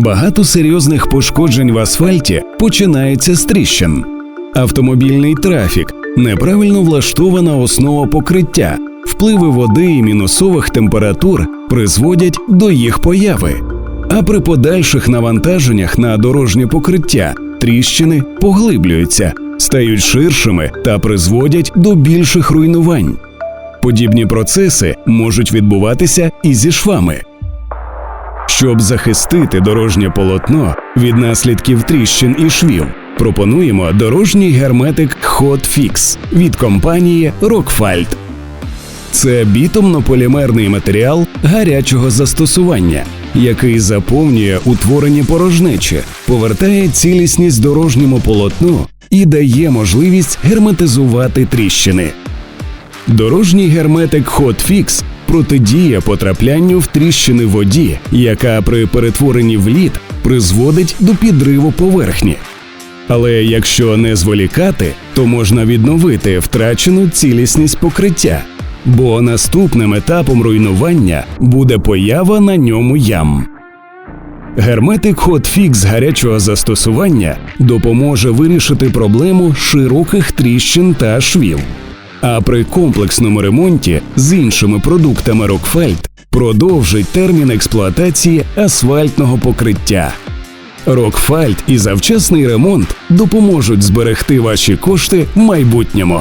Багато серйозних пошкоджень в асфальті починається з тріщин. Автомобільний трафік, неправильно влаштована основа покриття, впливи води і мінусових температур призводять до їх появи. А при подальших навантаженнях на дорожнє покриття тріщини поглиблюються, стають ширшими та призводять до більших руйнувань. Подібні процеси можуть відбуватися і зі швами. Щоб захистити дорожнє полотно від наслідків тріщин і швів, пропонуємо дорожній герметик Hot Fix від компанії Rockfalt. Це бітумно-полімерний матеріал гарячого застосування, який заповнює утворені порожнечі, повертає цілісність дорожньому полотну і дає можливість герметизувати тріщини. Дорожній герметик Hot Fix протидіє потраплянню в тріщини воді, яка при перетворенні в лід призводить до підриву поверхні. Але якщо не зволікати, то можна відновити втрачену цілісність покриття, бо наступним етапом руйнування буде поява на ньому ям. Герметик Hot Fix гарячого застосування допоможе вирішити проблему широких тріщин та швів. А при комплексному ремонті з іншими продуктами Рокфельд продовжить термін експлуатації асфальтного покриття. Рокфальт і завчасний ремонт допоможуть зберегти ваші кошти в майбутньому.